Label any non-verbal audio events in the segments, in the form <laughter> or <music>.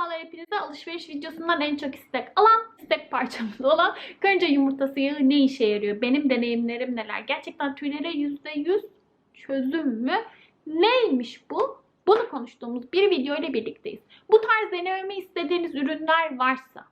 Merhabalar hepinize. Alışveriş videosundan en çok istek alan, istek parçamız olan karınca yumurtası yağı ne işe yarıyor? Benim deneyimlerim neler? Gerçekten tüylere %100 çözüm mü? Neymiş bu? Bunu konuştuğumuz bir video ile birlikteyiz. Bu tarz denememi istediğiniz ürünler varsa,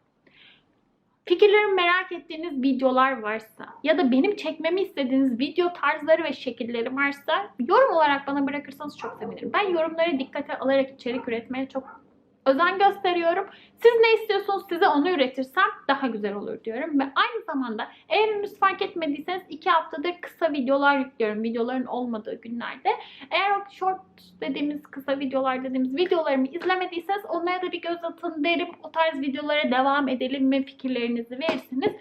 fikirlerimi merak ettiğiniz videolar varsa ya da benim çekmemi istediğiniz video tarzları ve şekilleri varsa yorum olarak bana bırakırsanız çok sevinirim. Ben yorumları dikkate alarak içerik üretmeye çok özen gösteriyorum. Siz ne istiyorsunuz size onu üretirsem daha güzel olur diyorum. Ve aynı zamanda eğer henüz fark etmediyseniz iki haftadır kısa videolar yüklüyorum videoların olmadığı günlerde. Eğer o short dediğimiz kısa videolar dediğimiz videolarımı izlemediyseniz onlara da bir göz atın derim. O tarz videolara devam edelim mi fikirlerinizi verirsiniz.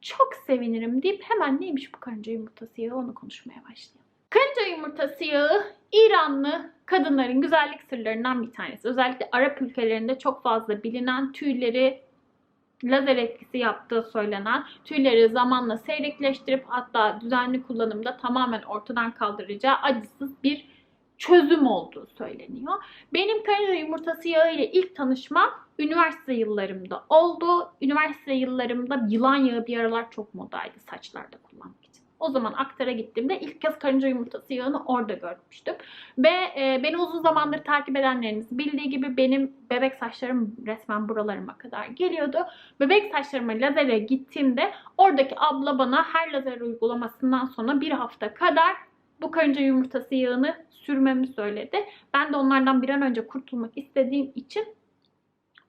Çok sevinirim deyip hemen neymiş bu karınca yumurtası yağı onu konuşmaya başlayalım. Karınca yumurtası yağı İranlı kadınların güzellik sırlarından bir tanesi. Özellikle Arap ülkelerinde çok fazla bilinen tüyleri lazer etkisi yaptığı söylenen tüyleri zamanla seyrekleştirip hatta düzenli kullanımda tamamen ortadan kaldıracağı acısız bir çözüm olduğu söyleniyor. Benim karınca yumurtası yağı ile ilk tanışmam üniversite yıllarımda oldu. Üniversite yıllarımda yılan yağı bir aralar çok modaydı saçlarda kullanmak. O zaman aktara gittiğimde ilk kez karınca yumurtası yağını orada görmüştüm. Ve e, beni uzun zamandır takip edenleriniz bildiği gibi benim bebek saçlarım resmen buralarıma kadar geliyordu. Bebek saçlarıma lazere gittiğimde oradaki abla bana her lazer uygulamasından sonra bir hafta kadar bu karınca yumurtası yağını sürmemi söyledi. Ben de onlardan bir an önce kurtulmak istediğim için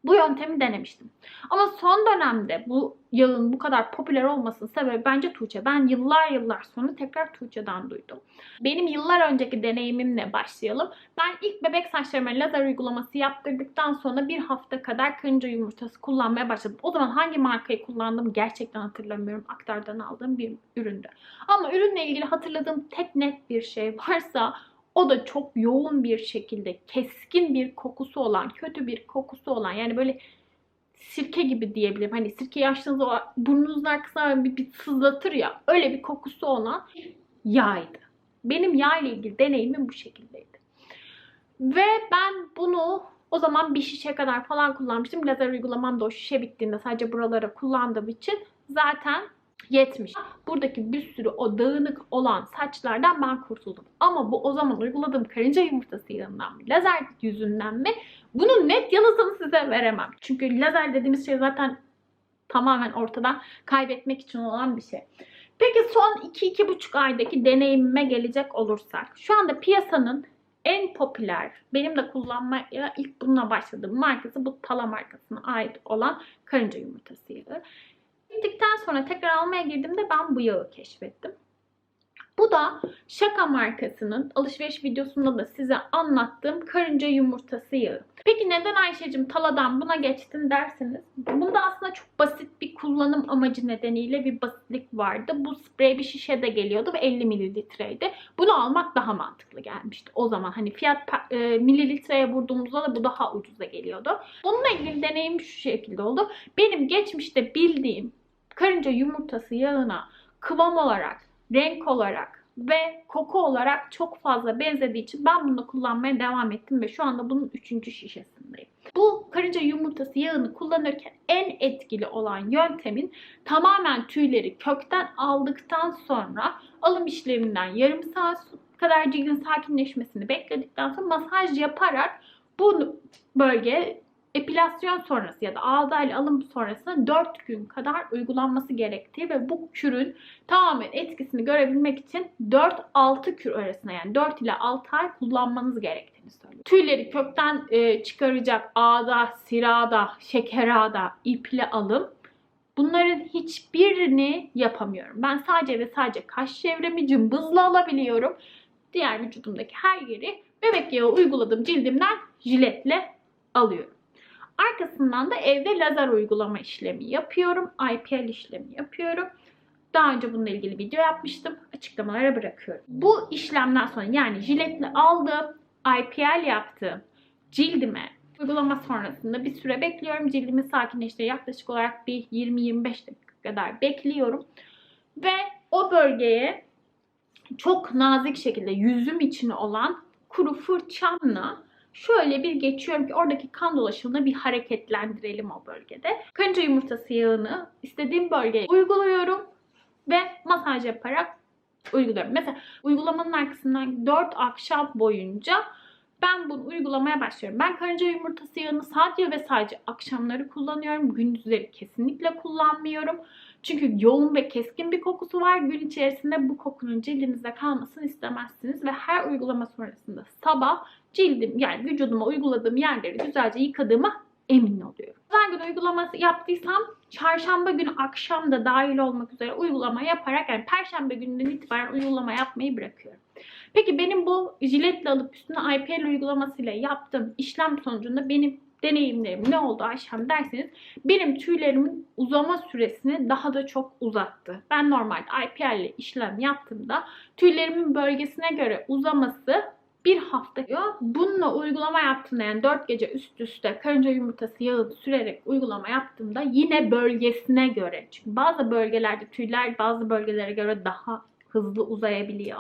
bu yöntemi denemiştim. Ama son dönemde bu yağın bu kadar popüler olmasının sebebi bence Tuğçe. Ben yıllar yıllar sonra tekrar Tuğçe'den duydum. Benim yıllar önceki deneyimimle başlayalım. Ben ilk bebek saçlarıma lazer uygulaması yaptırdıktan sonra bir hafta kadar karınca yumurtası kullanmaya başladım. O zaman hangi markayı kullandığımı gerçekten hatırlamıyorum. Aktardan aldığım bir üründü. Ama ürünle ilgili hatırladığım tek net bir şey varsa o da çok yoğun bir şekilde keskin bir kokusu olan, kötü bir kokusu olan yani böyle sirke gibi diyebilirim. Hani sirke açtığınızda burnunuzun arkasına bir, bir sızlatır ya öyle bir kokusu olan yağydı. Benim yağ ile ilgili deneyimim bu şekildeydi. Ve ben bunu o zaman bir şişe kadar falan kullanmıştım. Lazer uygulamam da o şişe bittiğinde sadece buralara kullandığım için zaten yetmiş. Buradaki bir sürü o dağınık olan saçlardan ben kurtuldum. Ama bu o zaman uyguladığım karınca yumurtası yağından mı, lazer yüzünden mi? Bunun net yanıtını size veremem. Çünkü lazer dediğimiz şey zaten tamamen ortadan kaybetmek için olan bir şey. Peki son 2-2,5 aydaki deneyimime gelecek olursak. Şu anda piyasanın en popüler, benim de kullanmaya ilk bununla başladığım markası bu Tala markasına ait olan karınca yumurtası yağı. Bittikten sonra tekrar almaya girdiğimde ben bu yağı keşfettim. Bu da Şaka markasının alışveriş videosunda da size anlattığım karınca yumurtası yağı. Peki neden Ayşe'cim Tala'dan buna geçtin derseniz bunda aslında çok basit bir kullanım amacı nedeniyle bir basitlik vardı. Bu sprey bir şişede geliyordu ve 50 mililitreydi. Bunu almak daha mantıklı gelmişti o zaman. Hani fiyat e, mililitreye vurduğumuzda da bu daha ucuza geliyordu. Bununla ilgili deneyim şu şekilde oldu. Benim geçmişte bildiğim karınca yumurtası yağına kıvam olarak, renk olarak ve koku olarak çok fazla benzediği için ben bunu kullanmaya devam ettim ve şu anda bunun 3. şişesindeyim. Bu karınca yumurtası yağını kullanırken en etkili olan yöntemin tamamen tüyleri kökten aldıktan sonra alım işleminden yarım saat kadar cildin sakinleşmesini bekledikten sonra masaj yaparak bu bölge epilasyon sonrası ya da ağdayla alım sonrasında 4 gün kadar uygulanması gerektiği ve bu kürün tamamen etkisini görebilmek için 4-6 kür arasında yani 4 ile 6 ay kullanmanız gerektiğini söylüyor. Tüyleri kökten e, çıkaracak ağda, sirada, şekerada, iple alım Bunların hiçbirini yapamıyorum. Ben sadece ve sadece kaş çevremi cımbızla alabiliyorum. Diğer vücudumdaki her yeri bebek yağı uyguladığım cildimden jiletle alıyorum. Arkasından da evde lazer uygulama işlemi yapıyorum. IPL işlemi yapıyorum. Daha önce bununla ilgili video yapmıştım. Açıklamalara bırakıyorum. Bu işlemden sonra yani jiletle aldığım, IPL yaptığım cildime uygulama sonrasında bir süre bekliyorum. Cildimi sakinleştirip yaklaşık olarak bir 20-25 dakika kadar bekliyorum. Ve o bölgeye çok nazik şekilde yüzüm içine olan kuru fırçamla şöyle bir geçiyorum ki oradaki kan dolaşımını bir hareketlendirelim o bölgede. Karınca yumurtası yağını istediğim bölgeye uyguluyorum ve masaj yaparak uyguluyorum. Mesela uygulamanın arkasından 4 akşam boyunca ben bunu uygulamaya başlıyorum. Ben karınca yumurtası yağını sadece ve sadece akşamları kullanıyorum. Gündüzleri kesinlikle kullanmıyorum. Çünkü yoğun ve keskin bir kokusu var. Gün içerisinde bu kokunun cildinizde kalmasını istemezsiniz ve her uygulama sonrasında sabah cildim yani vücuduma uyguladığım yerleri güzelce yıkadığıma emin oluyorum. Pazar günü uygulaması yaptıysam çarşamba günü akşam da dahil olmak üzere uygulama yaparak yani perşembe gününden itibaren uygulama yapmayı bırakıyorum. Peki benim bu jiletle alıp üstüne IPL uygulamasıyla yaptığım işlem sonucunda benim deneyimlerim ne oldu Ayşem derseniz benim tüylerimin uzama süresini daha da çok uzattı. Ben normalde IPL ile işlem yaptığımda tüylerimin bölgesine göre uzaması bir hafta diyor. Bununla uygulama yaptığımda yani 4 gece üst üste karınca yumurtası yağı sürerek uygulama yaptığımda yine bölgesine göre. Çünkü bazı bölgelerde tüyler bazı bölgelere göre daha hızlı uzayabiliyor.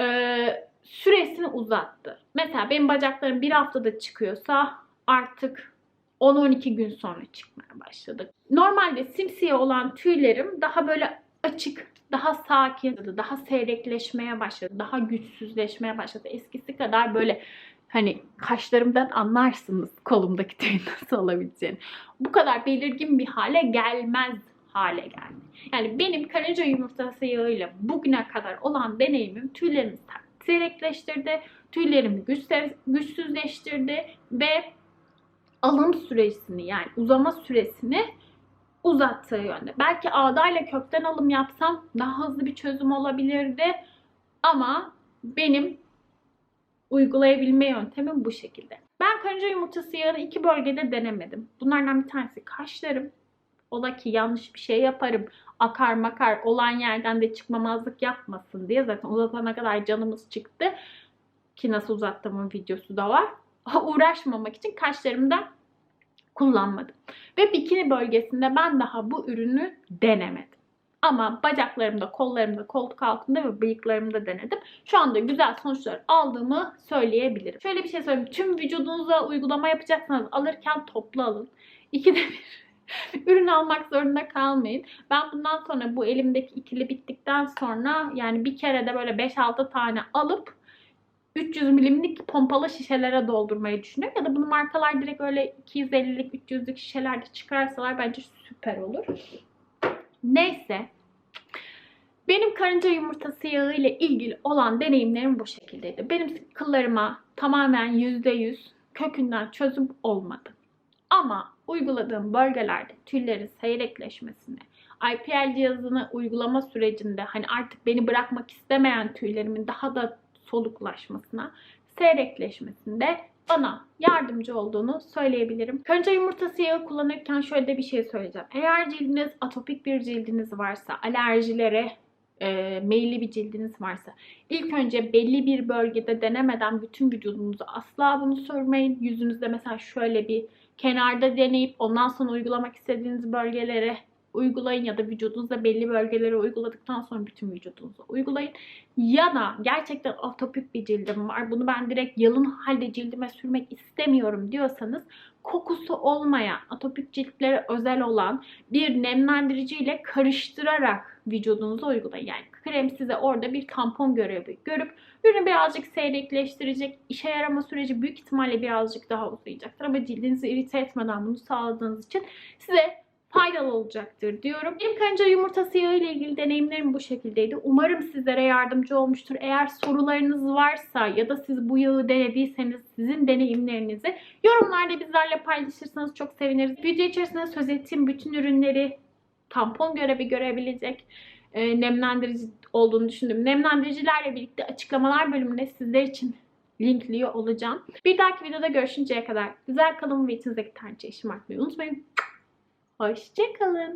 Ee, süresini uzattı. Mesela benim bacaklarım bir haftada çıkıyorsa artık 10-12 gün sonra çıkmaya başladı. Normalde simsiyah olan tüylerim daha böyle açık, daha sakin, daha seyrekleşmeye başladı. Daha güçsüzleşmeye başladı. Eskisi kadar böyle hani kaşlarımdan anlarsınız kolumdaki tüyün nasıl olabileceğini. Bu kadar belirgin bir hale gelmez hale geldi. Yani benim karınca yumurtası yağıyla bugüne kadar olan deneyimim tüylerimi seyrekleştirdi, tüylerimi güçsüzleştirdi ve alım süresini yani uzama süresini uzattığı yönde. Belki ağdayla kökten alım yapsam daha hızlı bir çözüm olabilirdi. Ama benim uygulayabilme yöntemim bu şekilde. Ben karınca yumurtası yağını iki bölgede denemedim. Bunlardan bir tanesi kaşlarım. Ola ki yanlış bir şey yaparım. Akar makar olan yerden de çıkmamazlık yapmasın diye zaten uzatana kadar canımız çıktı. Ki nasıl uzattığımın videosu da var. <laughs> Uğraşmamak için kaşlarımda kullanmadım. Ve bikini bölgesinde ben daha bu ürünü denemedim. Ama bacaklarımda, kollarımda, koltuk altında ve bıyıklarımda denedim. Şu anda güzel sonuçlar aldığımı söyleyebilirim. Şöyle bir şey söyleyeyim. Tüm vücudunuza uygulama yapacaksanız alırken toplu alın. İkide bir <laughs> ürün almak zorunda kalmayın. Ben bundan sonra bu elimdeki ikili bittikten sonra yani bir kere de böyle 5-6 tane alıp 300 milimlik pompalı şişelere doldurmayı düşünüyorum. Ya da bunu markalar direkt öyle 250'lik 300'lük şişelerde çıkarsalar bence süper olur. Neyse. Benim karınca yumurtası yağı ile ilgili olan deneyimlerim bu şekildeydi. Benim kıllarıma tamamen %100 kökünden çözüm olmadı. Ama uyguladığım bölgelerde tüylerin seyrekleşmesine, IPL cihazını uygulama sürecinde hani artık beni bırakmak istemeyen tüylerimin daha da soluklaşmasına, seyrekleşmesinde bana yardımcı olduğunu söyleyebilirim. Karınca yumurtası yağı kullanırken şöyle bir şey söyleyeceğim. Eğer cildiniz atopik bir cildiniz varsa, alerjilere e, meyilli bir cildiniz varsa ilk önce belli bir bölgede denemeden bütün vücudunuzu asla bunu sürmeyin. Yüzünüzde mesela şöyle bir kenarda deneyip ondan sonra uygulamak istediğiniz bölgelere uygulayın ya da vücudunuzda belli bölgelere uyguladıktan sonra bütün vücudunuza uygulayın. Ya da gerçekten atopik bir cildim var. Bunu ben direkt yalın halde cildime sürmek istemiyorum diyorsanız kokusu olmayan, atopik ciltlere özel olan bir nemlendirici ile karıştırarak vücudunuza uygulayın. Yani krem size orada bir tampon görevi görüp ürünü birazcık seyrekleştirecek. İşe yarama süreci büyük ihtimalle birazcık daha uzayacaktır. Ama cildinizi irite etmeden bunu sağladığınız için size faydalı olacaktır diyorum. Benim karınca yumurtası yağı ile ilgili deneyimlerim bu şekildeydi. Umarım sizlere yardımcı olmuştur. Eğer sorularınız varsa ya da siz bu yağı denediyseniz sizin deneyimlerinizi yorumlarda bizlerle paylaşırsanız çok seviniriz. Video içerisinde söz ettiğim bütün ürünleri tampon görevi görebilecek e, nemlendirici olduğunu düşündüm. Nemlendiricilerle birlikte açıklamalar bölümünde sizler için linkliyor olacağım. Bir dahaki videoda görüşünceye kadar güzel kalın ve içinizdeki tercih şımartmayı unutmayın. Hoşçakalın.